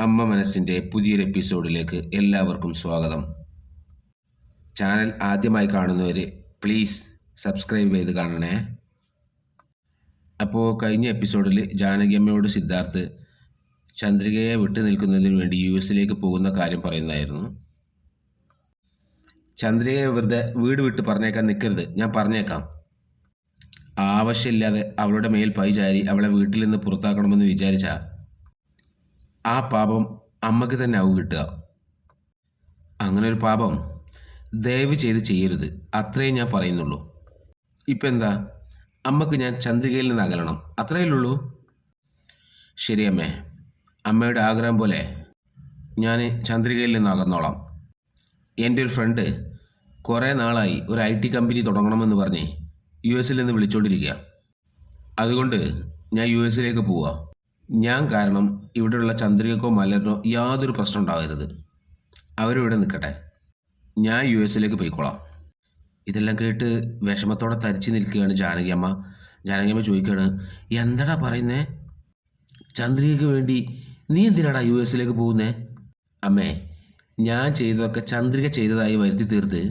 അമ്മ മനസ്സിന്റെ പുതിയൊരു എപ്പിസോഡിലേക്ക് എല്ലാവർക്കും സ്വാഗതം. ചാനൽ ആദ്യമായി കാണുന്നവർ പ്ലീസ് സബ്സ്ക്രൈബ് ചെയ്ത് കാണണേ. അപ്പോൾ കഴിഞ്ഞ എപ്പിസോഡിൽ ജാനകിയമ്മയോട് സിദ്ധാർത്ഥ് ചന്ദ്രികയെ വിട്ടു നിൽക്കുന്നതിന് വേണ്ടി യു എസിലേക്ക് പോകുന്ന കാര്യം പറയുന്നതായിരുന്നു. ചന്ദ്രികയെ വെറുതെ വീട് വിട്ട് പറഞ്ഞേക്കാൻ നിൽക്കരുത് ഞാൻ പറഞ്ഞേക്കാം. ആവശ്യമില്ലാതെ അവളുടെ മേൽ പൈ ചാരി അവളെ വീട്ടിൽ നിന്ന് പുറത്താക്കണമെന്ന് വിചാരിച്ച ആ പാപം അമ്മയ്ക്ക് തന്നെ ആവും കിട്ടുക. അങ്ങനെ ഒരു പാപം ദയവ് ചെയ്ത് ചെയ്യരുത്. അത്രേ ഞാൻ പറയുന്നുള്ളൂ. ഇപ്പം എന്താ? അമ്മയ്ക്ക് ഞാൻ ചന്ദ്രികയിൽ നിന്ന് അകലണം. അത്രയേ ശരി അമ്മേ. അമ്മയുടെ ആഗ്രഹം പോലെ ഞാൻ ചന്ദ്രികയിൽ നിന്ന് അകന്നോളാം. എന്റെ ഒരു ഫ്രണ്ട് കുറേ നാളായി ഒരു ഐ ടി കമ്പനി തുടങ്ങണമെന്ന് പറഞ്ഞ് യു എസിൽ നിന്ന് വിളിച്ചുകൊണ്ടിരിക്കുക അതുകൊണ്ട് ഞാൻ യു എസിലേക്ക് പോവുക ഞാൻ കാരണം ഇവിടെയുള്ള ചന്ദ്രികക്കോ മലറിനോ യാതൊരു പ്രശ്നം ഉണ്ടാകരുത് അവരിവിടെ നിൽക്കട്ടെ. ഞാൻ യു എസിലേക്ക് പോയിക്കോളാം. ഇതെല്ലാം കേട്ട് വിഷമത്തോടെ തരിച്ചു നിൽക്കുകയാണ് ജാനകിയമ്മ ജാനകിയമ്മ ചോദിക്കുകയാണ് എന്താടാ പറയുന്നേ? ചന്ദ്രികയ്ക്ക് വേണ്ടി നീ എന്തിനാടാ യു എസിലേക്ക് പോകുന്നേ? അമ്മേ ഞാൻ ചെയ്തതൊക്കെ ചന്ദ്രിക ചെയ്തതായി വരുത്തി തീർത്ത്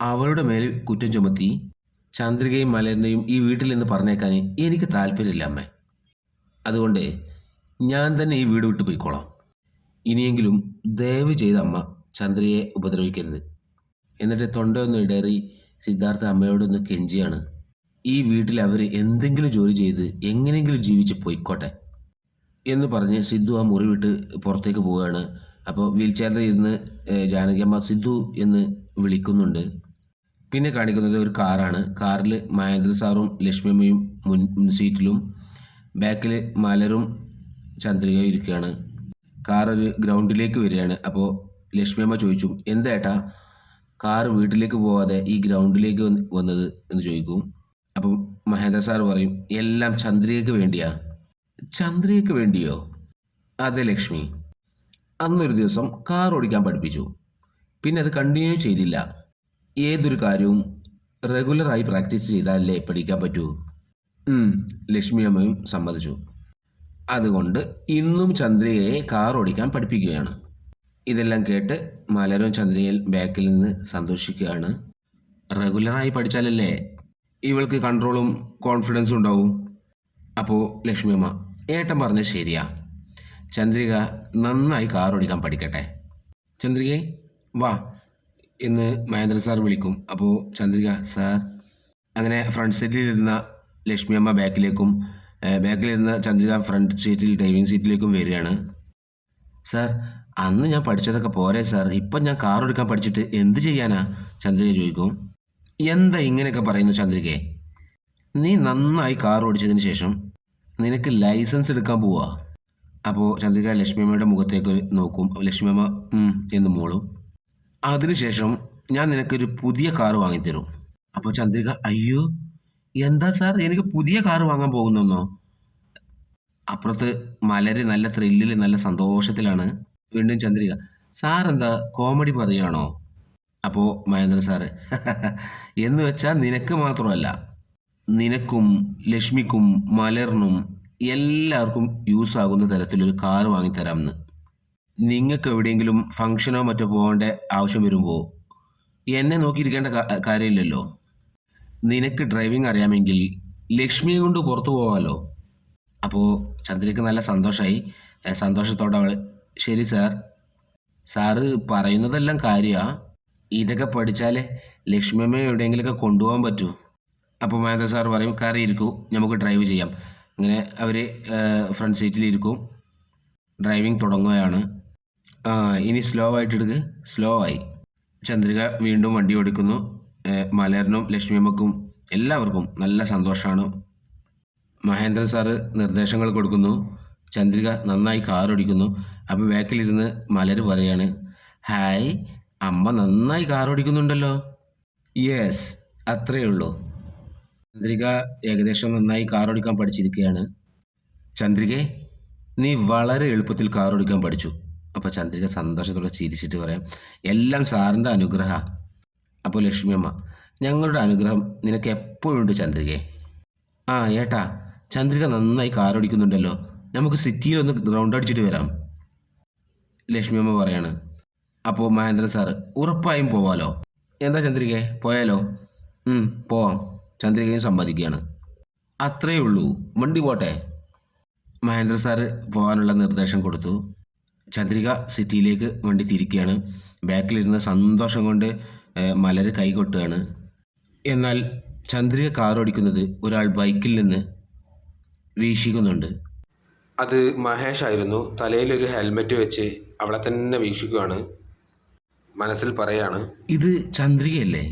അവളുടെ മേൽ കുറ്റം ചുമത്തി ചന്ദ്രികയും മലരനെയും ഈ വീട്ടിൽ നിന്ന് പറഞ്ഞേക്കാൻ എനിക്ക് താല്പര്യമില്ല അമ്മേ. അതുകൊണ്ട് ഞാൻ തന്നെ ഈ വീട് വിട്ട് പോയിക്കോളാം. ഇനിയെങ്കിലും ദയവ് ചെയ്ത അമ്മ ചന്ദ്രയെ ഉപദ്രവിക്കരുത്. എന്നിട്ട് തൊണ്ടയൊന്ന് ഇടേറി സിദ്ധാർത്ഥ അമ്മയോടൊന്ന് കെഞ്ചിയാണ്. ഈ വീട്ടിൽ അവർ എന്തെങ്കിലും ജോലി ചെയ്ത് എങ്ങനെയെങ്കിലും ജീവിച്ച് പോയിക്കോട്ടെ എന്ന് പറഞ്ഞ് സിദ്ധു ആ മുറി വിട്ട് പുറത്തേക്ക് പോവുകയാണ്. അപ്പോൾ വീൽ ചെയറിൽ ഇരുന്ന് ജാനകിയമ്മ സിദ്ധു എന്ന് വിളിക്കുന്നുണ്ട്. പിന്നെ കാണിക്കുന്നത് ഒരു കാറാണ്. കാറിൽ മഹേന്ദ്ര സാറും ലക്ഷ്മിയമ്മയും മുൻ സീറ്റിലും. ബാക്കിൽ മലരും ചന്ദ്രികയും ഇരിക്കുകയാണ്. കാർ ഒരു ഗ്രൗണ്ടിലേക്ക് വരികയാണ്. അപ്പോൾ ലക്ഷ്മി അമ്മ ചോദിച്ചു എന്തേട്ടാ കാർ വീട്ടിലേക്ക് പോവാതെ ഈ ഗ്രൗണ്ടിലേക്ക് വന്ന് വന്നത്? എന്ന് ചോദിക്കും. അപ്പം മഹേന്ദ്ര സാർ പറയും എല്ലാം ചന്ദ്രികയ്ക്ക് വേണ്ടിയാ? ചന്ദ്രികയ്ക്ക് വേണ്ടിയോ? അതെ ലക്ഷ്മി. അന്നൊരു ദിവസം കാർ ഓടിക്കാൻ പഠിപ്പിച്ചു. പിന്നെ അത് കണ്ടിന്യൂ ചെയ്തില്ല. ഏതൊരു കാര്യവും റെഗുലറായി പ്രാക്ടീസ് ചെയ്താലേ പഠിക്കാൻ പറ്റൂ? ഉം, ലക്ഷ്മി അമ്മയും സമ്മതിച്ചു. അതുകൊണ്ട് ഇന്നും ചന്ദ്രികയെ കാർ ഓടിക്കാൻ പഠിപ്പിക്കുകയാണ്. ഇതെല്ലാം കേട്ട് മലരും ചന്ദ്രികയിൽ ബാക്കിൽ നിന്ന് സന്തോഷിക്കുകയാണ്. റെഗുലറായി പഠിച്ചാലല്ലേ ഇവൾക്ക് കൺട്രോളും കോൺഫിഡൻസും ഉണ്ടാവും? അപ്പോൾ ലക്ഷ്മിയമ്മ ഏട്ടൻ പറഞ്ഞ ശരിയാ. ചന്ദ്രിക നന്നായി കാർ ഓടിക്കാൻ പഠിക്കട്ടെ. ചന്ദ്രികയെ വാ. ഇന്ന് മഹേന്ദ്ര സാർ വിളിക്കും. അപ്പോൾ ചന്ദ്രിക സാർ അങ്ങനെ ഫ്രണ്ട് സീറ്റിലിരുന്ന ലക്ഷ്മിയമ്മ ബാക്കിലേക്കും ഏഹ്, ബാക്കിലിരുന്ന ചന്ദ്രിക ഫ്രണ്ട് സീറ്റിൽ ഡ്രൈവിംഗ് സീറ്റിലേക്കും വരികയാണ്. സാർ അന്ന് ഞാൻ പഠിച്ചതൊക്കെ പോരെ സാർ. ഇപ്പം ഞാൻ കാർ എടുക്കാൻ പഠിച്ചിട്ട് എന്ത് ചെയ്യാനാ? ചന്ദ്രിക ചോദിക്കും. എന്താ ഇങ്ങനെയൊക്കെ പറയുന്നു ചന്ദ്രികയെ നീ നന്നായി കാർ ഓടിച്ചതിന് ശേഷം നിനക്ക് ലൈസൻസ് എടുക്കാൻ പോവാ. അപ്പോൾ ചന്ദ്രിക ലക്ഷ്മിയമ്മയുടെ മുഖത്തേക്ക് നോക്കും. ലക്ഷ്മിയമ്മ അമ്മ എന്ന് മൂളും. അതിനുശേഷം ഞാൻ നിനക്കൊരു പുതിയ കാർ വാങ്ങിത്തരും. അപ്പോൾ ചന്ദ്രിക അയ്യോ എന്താ സാർ? എനിക്ക് പുതിയ കാർ വാങ്ങാൻ പോകുന്നെന്നോ അപ്പുറത്ത് മലര് നല്ല ത്രില്ലിൽ നല്ല സന്തോഷത്തിലാണ്. വീണ്ടും ചന്ദ്രിക. സാർ എന്താ കോമഡി പറയുകയാണോ? അപ്പോ മഹേന്ദ്ര സാറ് എന്ന് വെച്ചാൽ നിനക്ക് മാത്രമല്ല നിനക്കും ലക്ഷ്മിക്കും മലറിനും എല്ലാവർക്കും യൂസ് ആകുന്ന തരത്തിലൊരു കാർ വാങ്ങിത്തരാമെന്ന്. നിങ്ങൾക്ക് എവിടെയെങ്കിലും ഫംഗ്ഷനോ മറ്റോ പോകേണ്ട ആവശ്യം വരുമ്പോൾ എന്നെ നോക്കിയിരിക്കേണ്ട കാര്യമില്ലല്ലോ. നിനക്ക് ഡ്രൈവിംഗ് അറിയാമെങ്കിൽ ലക്ഷ്മിയെ കൊണ്ട് പുറത്തു പോകാമല്ലോ അപ്പോൾ ചന്ദ്രയ്ക്ക് നല്ല സന്തോഷമായി സന്തോഷത്തോടെ അവൾ ശരി സാർ. സാറ് പറയുന്നതെല്ലാം കാര്യമാണ് ഇതൊക്കെ പഠിച്ചാലേ ലക്ഷ്മിയമ്മയെ എവിടെയെങ്കിലുമൊക്കെ കൊണ്ടുപോകാൻ പറ്റൂ. അപ്പോൾ മഹേന്ദ്ര സാർ പറയും കാറി ഇരിക്കൂ നമുക്ക് ഡ്രൈവ് ചെയ്യാം. അങ്ങനെ അവർ ഫ്രണ്ട് സീറ്റിലിരിക്കും ഡ്രൈവിംഗ് തുടങ്ങുകയാണ്. ഇനി സ്ലോ ആയിട്ട് എടുക്ക്. സ്ലോ ആയി. ചന്ദ്രിക വീണ്ടും വണ്ടി ഓടിക്കുന്നു. ഏഹ് മലറിനും ലക്ഷ്മിയമ്മക്കും എല്ലാവർക്കും നല്ല സന്തോഷമാണ് മഹേന്ദ്രൻ സാറ് നിർദ്ദേശങ്ങൾ കൊടുക്കുന്നു. ചന്ദ്രിക നന്നായി കാർ ഓടിക്കുന്നു അപ്പോൾ ബാക്കിലിരുന്ന് മലർ പറയാണ് ഹായ് അമ്മ നന്നായി കാർ ഓടിക്കുന്നുണ്ടല്ലോ യെസ് അത്രയേ ഉള്ളൂ ചന്ദ്രിക ഏകദേശം നന്നായി കാർ ഓടിക്കാൻ പഠിച്ചിരിക്കുകയാണ് ചന്ദ്രികെ നീ വളരെ എളുപ്പത്തിൽ കാർ ഓടിക്കാൻ പഠിച്ചു. അപ്പോൾ ചന്ദ്രിക സന്തോഷത്തോടെ ചിരിച്ചിട്ട് പറയാം എല്ലാം സാറിന്റെ അനുഗ്രഹ അപ്പോൾ ലക്ഷ്മിയമ്മ ഞങ്ങളുടെ അനുഗ്രഹം നിനക്ക് എപ്പോഴുണ്ട് ചന്ദ്രികയെ ചന്ദ്രികെ? ആ ഏട്ടാ ചന്ദ്രിക നന്നായി കാറോടിക്കുന്നുണ്ടല്ലോ. നമുക്ക് സിറ്റിയിൽ ഒന്ന് റൗണ്ട് അടിച്ചിട്ട് വരാം. ലക്ഷ്മിയമ്മ പറയാണ് അപ്പോൾ മഹേന്ദ്രൻ സാറ് ഉറപ്പായും പോവാലോ? എന്താ ചന്ദ്രികെ പോയാലോ? പോവാം. ചന്ദ്രികയും സമ്മതിക്കുകയാണ്. അത്രയേ ഉള്ളൂ വണ്ടി പോട്ടെ? മഹേന്ദ്ര സാറ് പോകാനുള്ള നിർദ്ദേശം കൊടുത്തു. ചന്ദ്രിക സിറ്റിയിലേക്ക് വണ്ടി തിരിക്കുകയാണ്. ബാക്കിലിരുന്ന് സന്തോഷം കൊണ്ട് മലര് കൈകൊട്ടുകയാണ് എന്നാൽ ചന്ദ്രിക കാർ ഓടിക്കുന്നത് ഒരാൾ ബൈക്കിൽ നിന്ന് വീക്ഷിക്കുന്നുണ്ട്. അത് മഹേഷ് ആയിരുന്നു തലയിലൊരു ഹെൽമെറ്റ് വെച്ച് അവളെ തന്നെ വീക്ഷിക്കുകയാണ് മനസ്സിൽ പറയാണ്. ഇത് ചന്ദ്രികയല്ലേ?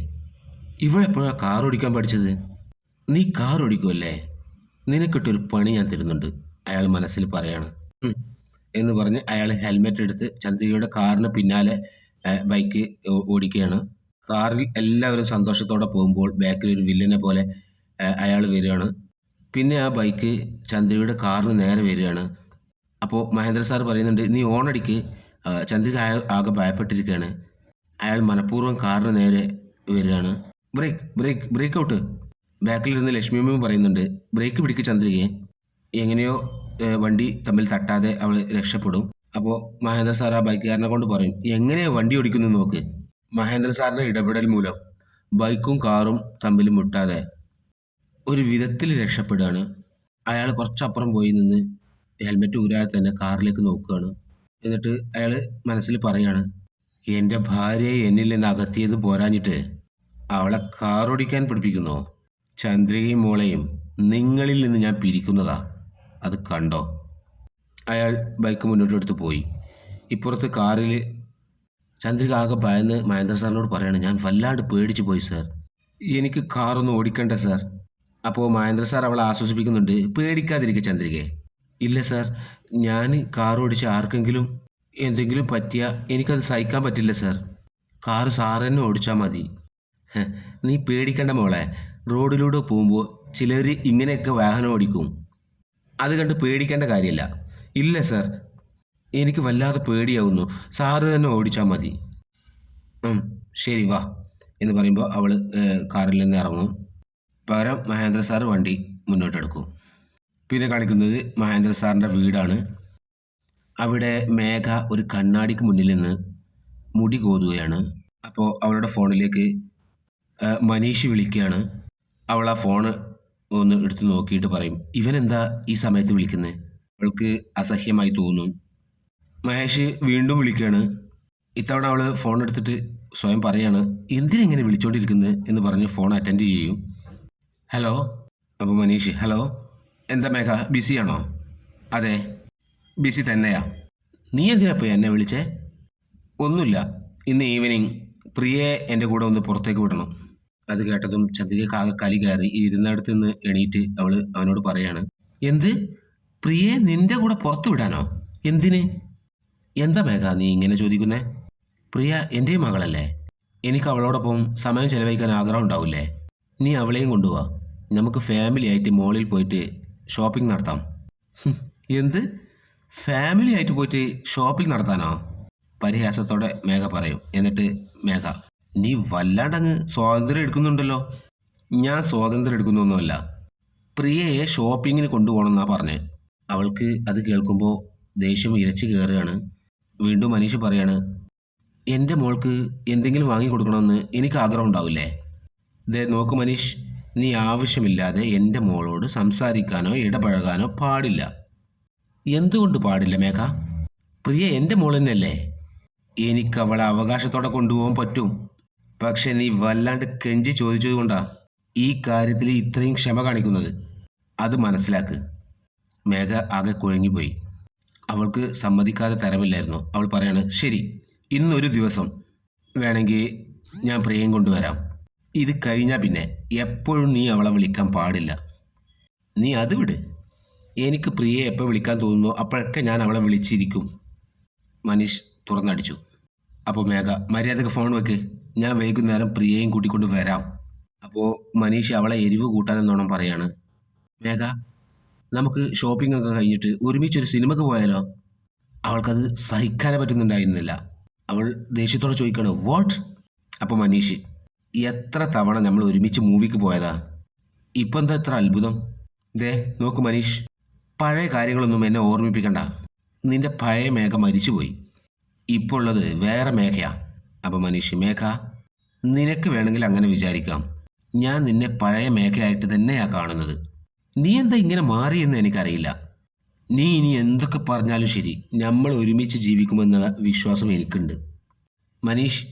ഇവളെപ്പോഴാണ് കാർ ഓടിക്കാൻ പഠിച്ചത്? നീ കാർ ഓടിക്കുമല്ലേ നിനക്കിട്ടൊരു പണി ഞാൻ തരുന്നുണ്ട് അയാൾ മനസ്സിൽ പറയാണ്. എന്ന് പറഞ്ഞ് അയാൾ ഹെൽമെറ്റ് എടുത്ത് ചന്ദ്രികയുടെ കാറിന് പിന്നാലെ ബൈക്ക് ഓടിക്കുകയാണ്. കാറിൽ എല്ലാവരും സന്തോഷത്തോടെ പോകുമ്പോൾ ബാക്കിൽ ഒരു വില്ലനെ പോലെ അയാൾ വരികയാണ്. പിന്നെ ആ ബൈക്ക് ചന്ദ്രികയുടെ കാറിന് നേരെ വരികയാണ്. അപ്പോൾ മഹേന്ദ്ര സാർ പറയുന്നുണ്ട് നീ ഓണടിക്ക് ചന്ദ്രിക ആകെ ഭയപ്പെട്ടിരിക്കുകയാണ്. അയാൾ മനഃപൂർവം കാറിന് നേരെ വരികയാണ്. ബ്രേക്ക് ബ്രേക്ക് ബ്രേക്ക് ഔട്ട് ബാക്കിലിരുന്ന് ലക്ഷ്മി അമ്മയും പറയുന്നുണ്ട് ബ്രേക്ക് പിടിക്ക് ചന്ദ്രികയെ. എങ്ങനെയോ വണ്ടി തമ്മിൽ തട്ടാതെ അവൾ രക്ഷപ്പെടും. അപ്പോൾ മഹേന്ദ്ര സാർ ആ ബൈക്കുകാരനെ കൊണ്ട് പറയും എങ്ങനെയാണ് വണ്ടി ഓടിക്കുന്നു നോക്ക്. മഹേന്ദ്ര സാറിന്റെ ഇടപെടൽ മൂലം ബൈക്കും കാറും തമ്മിൽ മുട്ടാതെ ഒരു വിധത്തിൽ രക്ഷപ്പെടുകയാണ്. അയാൾ കുറച്ചപ്പുറം പോയി നിന്ന് ഹെൽമെറ്റ് ഊരാതെ തന്നെ കാറിലേക്ക് നോക്കുകയാണ്. എന്നിട്ട് അയാൾ മനസ്സിൽ പറയാണ് എന്റെ ഭാര്യയെ എന്നിൽ നിന്ന് അകത്തിയത് പോരാഞ്ഞിട്ട് അവളെ കാറോടിക്കാൻ പഠിപ്പിക്കുന്നോ ചന്ദ്രികയും മോളെയും നിങ്ങളിൽ നിന്ന് ഞാൻ പിരിക്കുന്നതാ. അത് കണ്ടോ? അയാൾ ബൈക്ക് മുന്നോട്ടെടുത്ത് പോയി. ഇപ്പുറത്ത് കാറിൽ ചന്ദ്രിക ആകെ ഭയന്ന് മഹേന്ദ്ര സാറിനോട് പറയാണ് ഞാൻ വല്ലാണ്ട് പേടിച്ചു പോയി സാർ എനിക്ക് കാറൊന്നും ഓടിക്കണ്ട സാർ അപ്പോൾ മഹേന്ദ്ര സാർ അവളെ ആശ്വസിപ്പിക്കുന്നുണ്ട് പേടിക്കാതിരിക്കുക ചന്ദ്രികയെ. ഇല്ല സാർ ഞാൻ കാർ ഓടിച്ച് ആർക്കെങ്കിലും എന്തെങ്കിലും പറ്റിയാൽ എനിക്കത് സഹിക്കാൻ പറ്റില്ല സാർ കാറ് സാർ തന്നെ ഓടിച്ചാൽ മതി. നീ പേടിക്കണ്ട മോളെ. റോഡിലൂടെ പോകുമ്പോൾ ചിലർ ഇങ്ങനെയൊക്കെ വാഹനം ഓടിക്കും. അത് കണ്ട് പേടിക്കേണ്ട കാര്യമില്ല ഇല്ല സാർ എനിക്ക് വല്ലാതെ പേടിയാവുന്നു. സാറ് തന്നെ ഓടിച്ചാൽ മതി. ശരി വാ എന്ന് പറയുമ്പോൾ അവൾ കാറിൽ നിന്ന് ഇറങ്ങും. പകരം മഹേന്ദ്ര സാർ വണ്ടി മുന്നോട്ടെടുക്കും. പിന്നെ കാണിക്കുന്നത് മഹേന്ദ്ര സാറിന്റെ വീടാണ്. അവിടെ മേഘ ഒരു കണ്ണാടിക്ക് മുന്നിൽ നിന്ന് മുടി കോതുകയാണ്. അപ്പോൾ അവളുടെ ഫോണിലേക്ക് മനീഷ് വിളിക്കുകയാണ്. അവൾ ആ ഫോണ് ഒന്ന് എടുത്ത് നോക്കിയിട്ട് പറയും ഇവനെന്താ ഈ സമയത്ത് വിളിക്കുന്നത് അവൾക്ക് അസഹ്യമായി തോന്നും. മഹേഷ് വീണ്ടും വിളിക്കുകയാണ്. ഇത്തവണ അവൾ ഫോൺ എടുത്തിട്ട് സ്വയം പറയാണ് എന്തിനെങ്ങനെ വിളിച്ചോണ്ടിരിക്കുന്നത് എന്ന് പറഞ്ഞ് ഫോൺ അറ്റൻഡ് ചെയ്യും. ഹലോ അപ്പോൾ മനീഷ് ഹലോ എന്താ മേഘ ബിസിയാണോ അതെ ബിസി തന്നെയാ. നീ എന്തിനാ പോയി എന്നെ വിളിച്ചേ? ഒന്നുമില്ല ഇന്ന് ഈവനിങ് പ്രിയയെ എന്റെ കൂടെ ഒന്ന് പുറത്തേക്ക് വിടണം. അത് കേട്ടതും ചന്ദ്രികക്കാകെ കലി കയറി ഇരുന്നിടത്ത് നിന്ന് എണീറ്റ് അവൾ അവനോട് പറയാണ് എന്ത്? പ്രിയയെ നിന്റെ കൂടെ പുറത്തു വിടാനോ? എന്തിന്? എന്താ മേഘ നീ ഇങ്ങനെ ചോദിക്കുന്നേ? പ്രിയ എന്റെ മകളല്ലേ? എനിക്ക് അവളോടൊപ്പം സമയം ചെലവഴിക്കാൻ ആഗ്രഹം ഉണ്ടാവില്ലേ? നീ അവളെയും കൊണ്ടുപോവാ നമുക്ക് ഫാമിലി ആയിട്ട് മോളിൽ പോയിട്ട് ഷോപ്പിംഗ് നടത്താം. എന്ത്? ഫാമിലി ആയിട്ട് പോയിട്ട് ഷോപ്പിംഗ് നടത്താനോ? പരിഹാസത്തോടെ മേഘ പറയും. എന്നിട്ട് മേഘ നീ വല്ലാണ്ടങ്ങ് സ്വാതന്ത്ര്യം എടുക്കുന്നുണ്ടല്ലോ. ഞാൻ സ്വാതന്ത്ര്യം എടുക്കുന്നൊന്നുമല്ല. പ്രിയയെ ഷോപ്പിങ്ങിന് കൊണ്ടുപോകണമെന്നാ പറഞ്ഞത് അവൾക്ക് അത് കേൾക്കുമ്പോൾ ദേഷ്യം ഇരച്ചു കയറുകയാണ് വീണ്ടും മനീഷ് പറയാണ് എന്റെ മോൾക്ക് എന്തെങ്കിലും വാങ്ങിക്കൊടുക്കണമെന്ന് എനിക്ക് ആഗ്രഹം ഉണ്ടാവില്ലേ? ദേ നോക്ക് മനീഷ് നീ ആവശ്യമില്ലാതെ എന്റെ മോളോട് സംസാരിക്കാനോ ഇടപഴകാനോ പാടില്ല. എന്തുകൊണ്ട് പാടില്ല മേഘ? പ്രിയ എന്റെ മോൾ തന്നെയല്ലേ? എനിക്ക് അവളെ അവകാശത്തോടെ കൊണ്ടുപോകാൻ പറ്റും. പക്ഷെ നീ വല്ലാണ്ട് കെഞ്ചി ചോദിച്ചതുകൊണ്ടാ ഈ കാര്യത്തിൽ ഇത്രയും ക്ഷമ കാണിക്കുന്നത്. അത് മനസ്സിലാക്ക്. മേഘ ആകെ കുഴങ്ങിപ്പോയി. അവൾക്ക് സമ്മതിക്കാതെ തരമില്ലായിരുന്നു. അവൾ പറയാണ് ശരി ഇന്നൊരു ദിവസം വേണമെങ്കിൽ ഞാൻ പ്രിയം കൊണ്ടുവരാം. ഇത് കഴിഞ്ഞാൽ പിന്നെ എപ്പോഴും നീ അവളെ വിളിക്കാൻ പാടില്ല. നീ അത് വിട്. എനിക്ക് പ്രിയയെ എപ്പോൾ വിളിക്കാൻ തോന്നുന്നു അപ്പോഴൊക്കെ ഞാൻ അവളെ വിളിച്ചിരിക്കും. മനീഷ് തുറന്നടിച്ചു. അപ്പോൾ മേഘ മര്യാദയ്ക്ക് ഫോൺ വെക്ക്. ഞാൻ വൈകുന്നേരം പ്രിയയും കൂട്ടിക്കൊണ്ട് വരാം. അപ്പോൾ മനീഷ് അവളെ എരിവ് കൂട്ടാനെന്നോണം പറയാണ്. മേഘ നമുക്ക് ഷോപ്പിംഗ് ഒക്കെ കഴിഞ്ഞിട്ട് ഒരുമിച്ചൊരു സിനിമക്ക് പോയാലോ? അവൾക്കത് സഹിക്കാനേ പറ്റുന്നുണ്ടായിരുന്നില്ല. അവൾ ദേഷ്യത്തോടെ ചോദിക്കണോ വാട്ട് അപ്പോൾ മനീഷ് എത്ര തവണ നമ്മൾ ഒരുമിച്ച് മൂവിക്ക് പോയതാ? ഇപ്പം എന്താ എത്ര അത്ഭുതം? ദേ നോക്ക് മനീഷ് പഴയ കാര്യങ്ങളൊന്നും എന്നെ ഓർമ്മിപ്പിക്കണ്ട. നിന്റെ പഴയ മേഘ മരിച്ചുപോയി. ഇപ്പോൾ ഉള്ളത് വേറെ മേഘയാ. അപ്പം മനീഷ് മേഘ നിനക്ക് വേണമെങ്കിൽ അങ്ങനെ വിചാരിക്കാം. ഞാൻ നിന്നെ പഴയ മേഘയായിട്ട് തന്നെയാണ് കാണുന്നത്. നീ എന്താ ഇങ്ങനെ മാറിയെന്ന് എനിക്കറിയില്ല. നീ ഇനി എന്തൊക്കെ പറഞ്ഞാലും ശരി നമ്മൾ ഒരുമിച്ച് ജീവിക്കുമെന്നുള്ള വിശ്വാസം എനിക്കുണ്ട്. മനീഷ്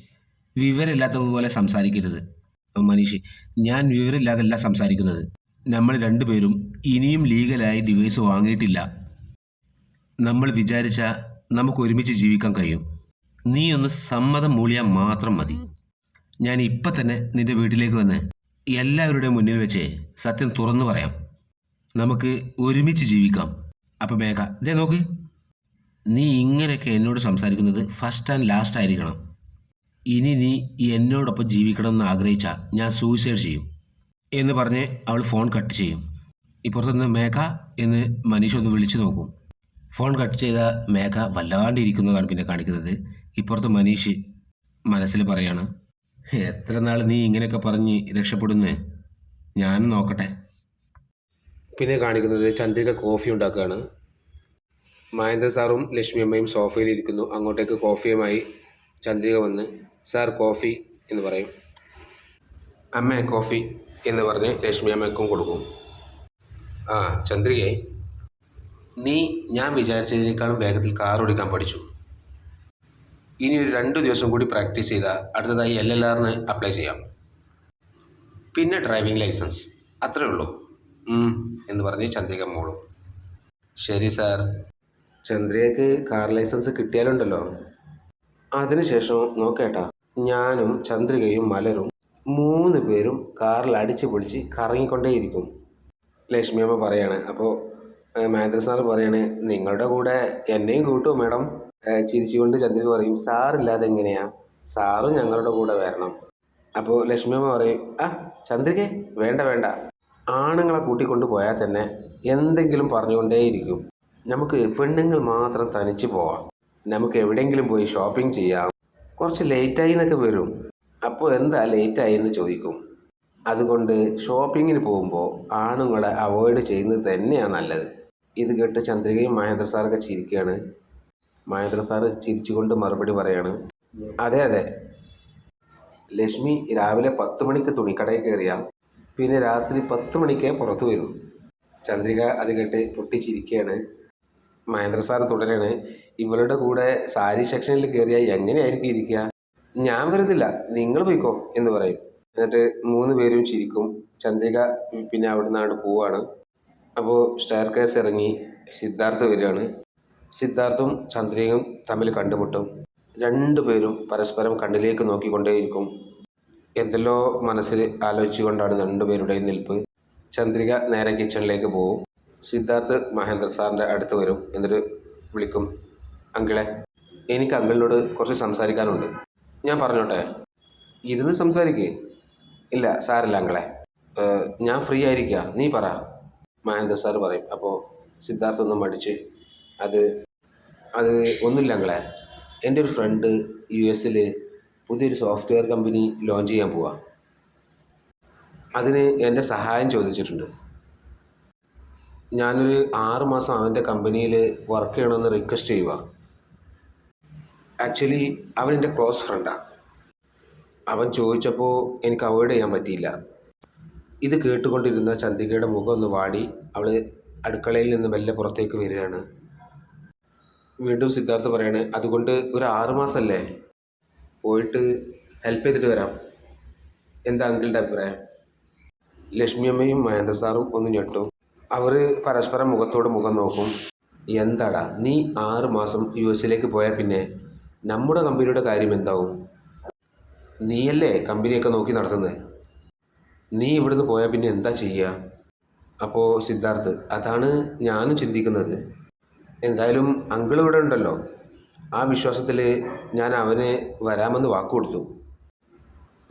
വിവരമില്ലാത്തതുപോലെ സംസാരിക്കരുത്. മനീഷ് ഞാൻ വിവരമില്ലാതല്ല സംസാരിക്കുന്നത്. നമ്മൾ രണ്ടുപേരും ഇനിയും ലീഗലായി ഡിവൈസ് വാങ്ങിയിട്ടില്ല. നമ്മൾ വിചാരിച്ച നമുക്ക് ഒരുമിച്ച് ജീവിക്കാൻ കഴിയും. നീ ഒന്ന് സമ്മതം മൂളിയാൽ മാത്രം മതി. ഞാൻ ഇപ്പം തന്നെ നിന്റെ വീട്ടിലേക്ക് വന്ന് എല്ലാവരുടെയും മുന്നിൽ വെച്ച് സത്യം തുറന്നു പറയാം. നമുക്ക് ഒരുമിച്ച് ജീവിക്കാം. അപ്പം മേഘ ഇതേ നോക്ക്. നീ ഇങ്ങനെയൊക്കെ എന്നോട് സംസാരിക്കുന്നത് ഫസ്റ്റ് ആൻഡ് ലാസ്റ്റ് ആയിരിക്കണം. ഇനി നീ എന്നോടൊപ്പം ജീവിക്കണം എന്ന് ആഗ്രഹിച്ചാൽ ഞാൻ സൂയിസൈഡ് ചെയ്യും എന്ന് പറഞ്ഞ് അവൾ ഫോൺ കട്ട് ചെയ്യും. ഇപ്പുറത്തുനിന്ന് മേഘ എന്ന് മനീഷ് ഒന്ന് വിളിച്ചു നോക്കും. ഫോൺ കട്ട് ചെയ്ത മേഘ വല്ലാണ്ട് ഇരിക്കുന്നതാണ് പിന്നെ കാണിക്കുന്നത്. ഇപ്പുറത്ത് മനീഷ് മനസ്സിൽ പറയാണ് എത്ര നാൾ നീ ഇങ്ങനെയൊക്കെ പറഞ്ഞ് രക്ഷപ്പെടുന്നേ? ഞാനും നോക്കട്ടെ. പിന്നെ കാണിക്കുന്നത് ചന്ദ്രിക കോഫി ഉണ്ടാക്കുകയാണ്. മഹേന്ദ്ര സാറും ലക്ഷ്മി അമ്മയും സോഫയിൽ ഇരിക്കുന്നു. അങ്ങോട്ടേക്ക് കോഫിയുമായി ചന്ദ്രിക വന്ന് സാർ കോഫി എന്ന് പറയും. അമ്മ കോഫി എന്ന് പറഞ്ഞ് ലക്ഷ്മി അമ്മയ്ക്കും കൊടുക്കും. ആ ചന്ദ്രികയെ നീ ഞാൻ വിചാരിച്ചതിനേക്കാളും വേഗത്തിൽ കാർ ഓടിക്കാൻ പഠിച്ചു. ഇനി ഒരു രണ്ട് ദിവസം കൂടി പ്രാക്ടീസ് ചെയ്താൽ അടുത്തതായി എൽ എൽ ആറിന് അപ്ലൈ ചെയ്യാം. പിന്നെ ഡ്രൈവിംഗ് ലൈസൻസ് അത്രേ ഉള്ളൂ. എന്ന് പറഞ്ഞ് ചന്ദ്രിക മോളും ശരി സാർ. ചന്ദ്രികക്ക് കാർ ലൈസൻസ് കിട്ടിയാലുണ്ടല്ലോ. അതിനുശേഷം നോക്കേട്ടാ ഞാനും ചന്ദ്രികയും മലരും മൂന്ന് പേരും കാറിൽ അടിച്ചു പൊളിച്ച് കറങ്ങിക്കൊണ്ടേയിരിക്കും. ലക്ഷ്മിയമ്മ പറയാണ് അപ്പോൾ മഹേന്ദ്ര സാർ പറയാണ് നിങ്ങളുടെ കൂടെ എന്നെയും കൂട്ടുമോ മാഡം. ചിരിച്ചുകൊണ്ട് ചന്ദ്രിക പറയും സാറില്ലാതെ എങ്ങനെയാ? സാറും ഞങ്ങളുടെ കൂടെ വരണം. അപ്പോൾ ലക്ഷ്മിയമ്മ പറയും ആ ചന്ദ്രികെ വേണ്ട വേണ്ട. ആണുങ്ങളെ കൂട്ടിക്കൊണ്ട് പോയാൽ തന്നെ എന്തെങ്കിലും പറഞ്ഞുകൊണ്ടേയിരിക്കും. നമുക്ക് പെണ്ണുങ്ങൾ മാത്രം തനിച്ച് പോവാം. നമുക്ക് എവിടെയെങ്കിലും പോയി ഷോപ്പിംഗ് ചെയ്യാം. കുറച്ച് ലേറ്റായി എന്നൊക്കെ വരും. അപ്പോൾ എന്താ ലേറ്റായി എന്ന് ചോദിക്കും. അതുകൊണ്ട് ഷോപ്പിങ്ങിന് പോകുമ്പോൾ ആണുങ്ങളെ അവോയ്ഡ് ചെയ്യുന്നത് തന്നെയാണ് നല്ലത്. ഇത് കേട്ട് ചന്ദ്രികയും മഹേന്ദ്ര സാറൊക്കെ ചിരിക്കുകയാണ് മഹേന്ദ്ര സാറ് ചിരിച്ചുകൊണ്ട് മറുപടി പറയാണ്. അതെ അതെ. ലക്ഷ്മി രാവിലെ പത്ത് മണിക്ക് തുണിക്കടയിൽ കയറിയ. പിന്നെ രാത്രി പത്ത് മണിക്കേ പുറത്തു വരൂ. ചന്ദ്രിക അത് കേട്ട് പൊട്ടിച്ചിരിക്കുകയാണ് മഹേന്ദ്ര സാർ തുടരാണ്. ഇവളുടെ കൂടെ സാരി സെക്ഷനിൽ കയറിയാൽ എങ്ങനെയായിരിക്കും ഇരിക്കുക? ഞാൻ വരുന്നില്ല. നിങ്ങൾ പോയിക്കോ എന്ന് പറയും. എന്നിട്ട് മൂന്ന് പേരും ചിരിക്കും. ചന്ദ്രിക പിന്നെ അവിടുന്ന് അങ്ങോട്ട് പോവാണ്. അപ്പോൾ സ്റ്റെയർ കേസ് ഇറങ്ങി സിദ്ധാർത്ഥ് വരികയാണ്. സിദ്ധാർത്ഥും ചന്ദ്രികയും തമ്മിൽ കണ്ടുമുട്ടും. രണ്ടുപേരും പരസ്പരം കണ്ണിലേക്ക് നോക്കിക്കൊണ്ടേയിരിക്കും. എന്തെല്ലോ മനസ്സിൽ ആലോചിച്ചുകൊണ്ടാണ് രണ്ടുപേരുടെയും നിൽപ്പ്. ചന്ദ്രിക നേരെ കിച്ചണിലേക്ക് പോകും സിദ്ധാർത്ഥ് മഹേന്ദ്ര സാറിന്റെ അടുത്ത് വരും. എന്നിട്ട് വിളിക്കും അങ്കിളെ എനിക്ക് അങ്കിളിനോട് കുറച്ച് സംസാരിക്കാനുണ്ട്. ഞാൻ പറഞ്ഞോട്ടെ? ഇരുന്ന് സംസാരിക്കേ. ഇല്ല സാറില്ല അങ്കിളെ. ഞാൻ ഫ്രീ ആയിരിക്കുക നീ പറ. മഹേന്ദ്ര സാർ പറയും. അപ്പോൾ സിദ്ധാർത്ഥ് ഒന്ന് മടിച്ച് അത് അത് ഒന്നുമില്ല അങ്കിളെ. എന്റെ ഒരു ഫ്രണ്ട് യു എസിൽ പുതിയൊരു സോഫ്റ്റ്വെയർ കമ്പനി ലോഞ്ച് ചെയ്യാൻ പോവാ. അതിന് എന്റെ സഹായം ചോദിച്ചിട്ടുണ്ട്. ഞാനൊരു ആറ് മാസം അവന്റെ കമ്പനിയിൽ വർക്ക് ചെയ്യണമെന്ന് റിക്വസ്റ്റ് ചെയ്യുക ആക്ച്വലി അവൻ എന്റെ ക്ലോസ് ഫ്രണ്ടാണ് അവൻ ചോദിച്ചപ്പോൾ എനിക്ക് അവോയ്ഡ് ചെയ്യാൻ പറ്റിയില്ല. ഇത് കേട്ടുകൊണ്ടിരുന്ന ചന്ദികയുടെ മുഖം ഒന്ന് വാടി അവൾ അടുക്കളയിൽ നിന്ന് മെല്ലെ പുറത്തേക്ക് വരികയാണ്. വീണ്ടും സിദ്ധാർത്ഥ് പറയാണ് അതുകൊണ്ട് ഒരു ആറ് മാസമല്ലേ പോയിട്ട് ഹെൽപ്പ് ചെയ്തിട്ട് വരാം. എന്താ അങ്കിളുടെ അഭിപ്രായം? ലക്ഷ്മിയമ്മയും മഹേന്ദ്ര സാറും ഒന്ന് ഞെട്ടും. അവർ പരസ്പരം മുഖത്തോട് മുഖം നോക്കും. എന്താടാ നീ ആറ് മാസം യു എസിലേക്ക് പോയാൽ പിന്നെ നമ്മുടെ കമ്പനിയുടെ കാര്യം എന്താവും? നീയല്ലേ കമ്പനിയൊക്കെ നോക്കി നടത്തുന്നത് നീ ഇവിടുന്ന് പോയാൽ പിന്നെ എന്താ ചെയ്യുക അപ്പോൾ സിദ്ധാർത്ഥ് അതാണ് ഞാനും ചിന്തിക്കുന്നത്. എന്തായാലും അങ്കിൾ ഇവിടെ ഉണ്ടല്ലോ. ആ വിശ്വാസത്തിൽ ഞാൻ അവന് വരാമെന്ന് വാക്ക് കൊടുത്തു.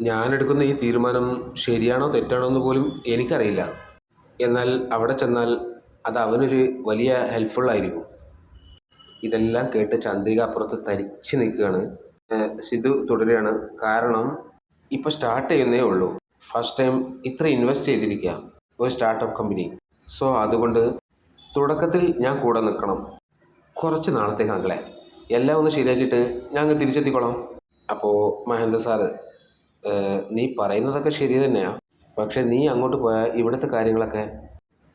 ഞാൻ എടുക്കുന്ന ഈ തീരുമാനം ശരിയാണോ തെറ്റാണോ എന്ന് പോലും എനിക്കറിയില്ല. എന്നാൽ അവിടെ ചെന്നാൽ അത് അവനൊരു വലിയ ഹെൽപ്ഫുള്ളായിരിക്കും ഇതെല്ലാം കേട്ട് ചന്ദ്രിക അപ്പുറത്ത് തരിച്ച് നിൽക്കുകയാണ്. സിദ്ധു തുടരുകയാണ്. കാരണം ഇപ്പോൾ സ്റ്റാർട്ട് ചെയ്യുന്നേ ഉള്ളൂ. ഫസ്റ്റ് ടൈം ഇത്ര ഇൻവെസ്റ്റ് ചെയ്തിരിക്കുക. ഒരു സ്റ്റാർട്ടപ്പ് കമ്പനി സോ അതുകൊണ്ട് തുടക്കത്തിൽ ഞാൻ കൂടെ നിൽക്കണം. കുറച്ച് നാളത്തേക്ക് അങ്ങളെ എല്ലാം ഒന്ന് ശരിയാക്കിയിട്ട് ഞാൻ അങ്ങ് തിരിച്ചെത്തിക്കോളാം. അപ്പോൾ മഹേന്ദ്ര സാറ് നീ പറയുന്നതൊക്കെ ശരി തന്നെയാണ് പക്ഷേ നീ അങ്ങോട്ട് പോയാൽ ഇവിടുത്തെ കാര്യങ്ങളൊക്കെ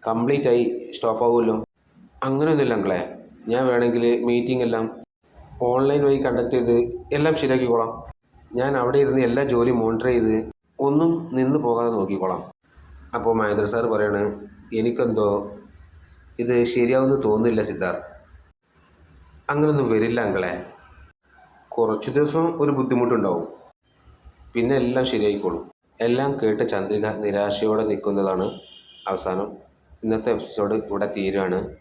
കംപ്ലീറ്റ് ആയി സ്റ്റോപ്പ് ആവുമല്ലോ. അങ്ങനെയൊന്നുമില്ല അങ്കളെ. ഞാൻ വേണമെങ്കിൽ മീറ്റിംഗ് എല്ലാം ഓൺലൈൻ വഴി കണ്ടക്ട് ചെയ്ത് എല്ലാം ശരിയാക്കിക്കോളാം. ഞാൻ അവിടെ ഇരുന്ന് എല്ലാ ജോലിയും മോണിറ്റർ ചെയ്ത് ഒന്നും നിന്ന് പോകാതെ നോക്കിക്കോളാം. അപ്പോൾ മഹേന്ദ്ര സാർ പറയാണ് എനിക്കെന്തോ ഇത് ശരിയാവുമെന്ന് തോന്നുന്നില്ല സിദ്ധാർത്ഥ്. അങ്ങനൊന്നും വരില്ല അങ്കളെ. കുറച്ച് ദിവസം ഒരു ബുദ്ധിമുട്ടുണ്ടാവും. പിന്നെ എല്ലാം ശരിയായിക്കോളും. എല്ലാം കേട്ട് ചന്ദ്രിക നിരാശയോടെ നിൽക്കുന്നതാണ് അവസാനം. ഇന്നത്തെ എപ്പിസോഡ് ഇവിടെ തീരുകയാണ്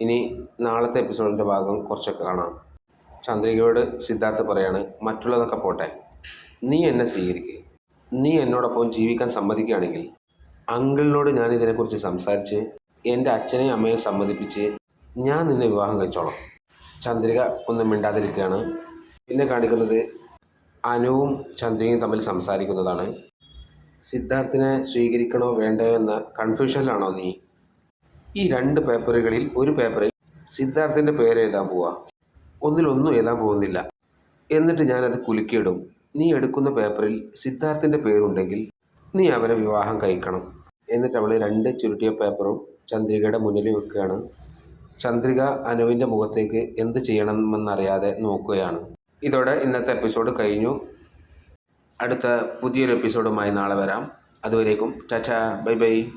ഇനി നാളത്തെ എപ്പിസോഡിന്റെ ഭാഗം കുറച്ചൊക്കെ കാണാം. ചന്ദ്രികയോട് സിദ്ധാർത്ഥ് പറയാണ് മറ്റുള്ളതൊക്കെ പോട്ടെ. നീ എന്നെ സ്വീകരിക്കുക നീ എന്നോടൊപ്പം ജീവിക്കാൻ സമ്മതിക്കുകയാണെങ്കിൽ അങ്കിളിനോട് ഞാൻ ഇതിനെക്കുറിച്ച് സംസാരിച്ച് എന്റെ അച്ഛനെയും അമ്മയെയും സമ്മതിപ്പിച്ച് ഞാൻ നിന്നെ വിവാഹം കഴിച്ചോളാം. ചന്ദ്രിക ഒന്നും മിണ്ടാതിരിക്കുകയാണ്. പിന്നെ കാണിക്കുന്നത് അനുവും ചന്ദ്രികയും തമ്മിൽ സംസാരിക്കുന്നതാണ്. സിദ്ധാർത്ഥിനെ സ്വീകരിക്കണോ വേണ്ടയോ എന്ന കൺഫ്യൂഷനിലാണോ നീ? ഈ രണ്ട് പേപ്പറുകളിൽ ഒരു പേപ്പറിൽ സിദ്ധാർത്ഥിന്റെ പേര് എഴുതാൻ പോവാ. ഒന്നിലൊന്നും എഴുതാൻ പോകുന്നില്ല. എന്നിട്ട് ഞാനത് കുലുക്കിയിടും. നീ എടുക്കുന്ന പേപ്പറിൽ സിദ്ധാർത്ഥിന്റെ പേരുണ്ടെങ്കിൽ നീ അവനെ വിവാഹം കഴിക്കണം. എന്നിട്ട് അവൾ രണ്ട് ചുരുട്ടിയ പേപ്പറും ചന്ദ്രികയുടെ മുന്നിൽ വെക്കുകയാണ്. ചന്ദ്രിക അനുവിന്റെ മുഖത്തേക്ക് എന്ത് ചെയ്യണമെന്നറിയാതെ നോക്കുകയാണ്. ഇതോടെ ഇന്നത്തെ എപ്പിസോഡ് കഴിഞ്ഞു. അടുത്ത പുതിയൊരു എപ്പിസോഡുമായി നാളെ വരാം. അതുവരേക്കും ചാച്ചാ ബൈ ബൈ.